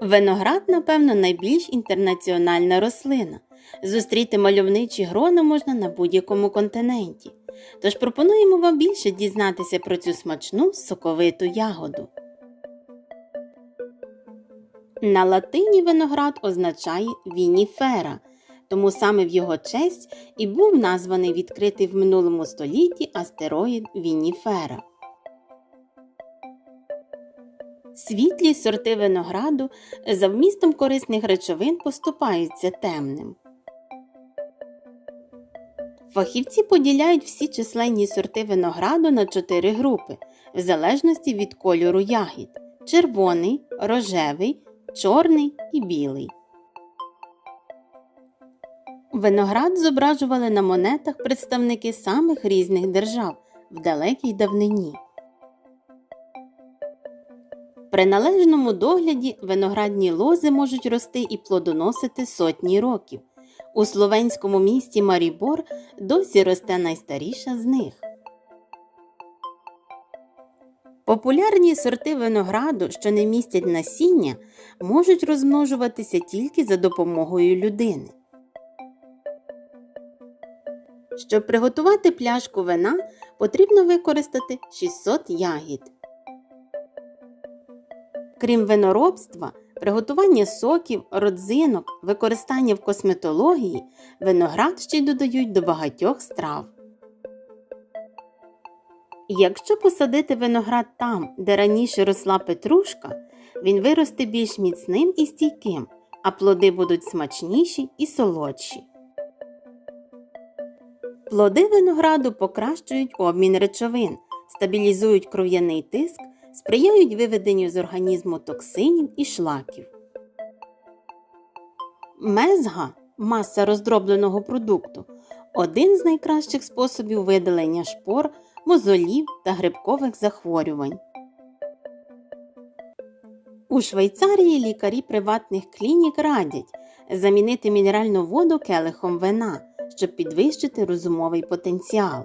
Виноград, напевно, найбільш інтернаціональна рослина. Зустріти мальовничі грона можна на будь-якому континенті. Тож пропонуємо вам більше дізнатися про цю смачну соковиту ягоду. На латині виноград означає вініфера, тому саме в його честь і був названий відкритий в минулому столітті астероїд Вініфера. Світлі сорти винограду за вмістом корисних речовин поступаються темним. Фахівці поділяють всі численні сорти винограду на чотири групи, в залежності від кольору ягід: червоний, рожевий, чорний і білий. Виноград зображували на монетах представники самих різних держав в далекій давнині. При належному догляді виноградні лози можуть рости і плодоносити сотні років. У словенському місті Марібор досі росте найстаріша з них. Популярні сорти винограду, що не містять насіння, можуть розмножуватися тільки за допомогою людини. Щоб приготувати пляшку вина, потрібно використати 600 ягід. Крім виноробства, приготування соків, родзинок, використання в косметології, виноград ще й додають до багатьох страв. Якщо посадити виноград там, де раніше росла петрушка, він виросте більш міцним і стійким, а плоди будуть смачніші і солодші. Плоди винограду покращують обмін речовин, стабілізують кров'яний тиск, сприяють виведенню з організму токсинів і шлаків. Мезга маса роздробленого продукту один з найкращих способів видалення шпор, мозолів та грибкових захворювань. У Швейцарії лікарі приватних клінік радять замінити мінеральну воду келихом вина, щоб підвищити розумовий потенціал.